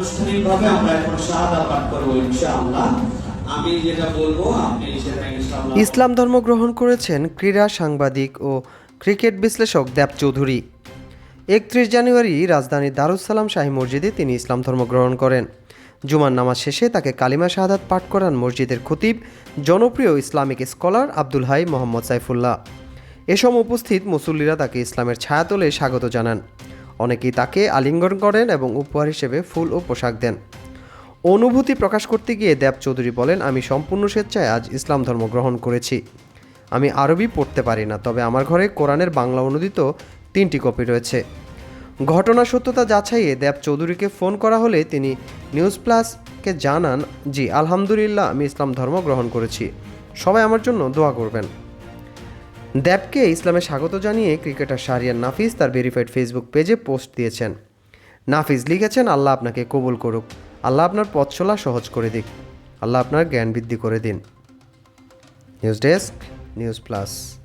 আনুষ্ঠানিকভাবে আমরা এখন শাহাদা পাঠ করব ইনশাআল্লাহ। ইসলাম ধর্ম গ্রহণ করেছেন ক্রীড়া সাংবাদিক ও ক্রিকেট বিশ্লেষক দেব চৌধুরী। একত্রিশ জানুয়ারি রাজধানীর দারুসালাম শাহী মসজিদে তিনি ইসলাম ধর্ম গ্রহণ করেন। জুমার নামাজ শেষে তাকে কালিমা শাহাদাত পাঠ করান মসজিদের খতিব, জনপ্রিয় ইসলামিক স্কলার আব্দুল হাই মোহাম্মদ সাইফুল্লাহ। এসব উপস্থিত মুসল্লিরা তাকে ইসলামের ছায়াতলে স্বাগত জানান। অনেকেই তাকে আলিঙ্গন করেন এবং উপহার হিসেবে ফুল ও পোশাক দেন। অনুভূতি প্রকাশ করতে গিয়ে দেব চৌধুরী বলেন, আমি সম্পূর্ণ স্বেচ্ছায় আজ ইসলাম ধর্ম গ্রহণ করেছি। আমি আরবি পড়তে পারি না, তবে আমার ঘরে কোরআনের বাংলা অনুদিত তিনটি কপি রয়েছে। ঘটনা সত্যতা যাচাইয়ে দেব চৌধুরীকে ফোন করা হলে তিনি নিউজ প্লাসকে জানান, জি, আলহামদুলিল্লাহ, আমি ইসলাম ধর্ম গ্রহণ করেছি। সবাই আমার জন্য দোয়া করবেন। দেবকে ইসলামে স্বাগত জানিয়ে ক্রিকেটার শাহরিয়ার নাফিস তার ভেরিফাইড ফেসবুক পেজে পোস্ট দিয়েছেন। নাফিস লিখেছেন, আল্লাহ আপনাকে কবুল করুক। আল্লাহ আপনার পথ চলা সহজ করে দিক। আল্লাহ আপনার জ্ঞান বৃদ্ধি করে দিন। News desk, news plus.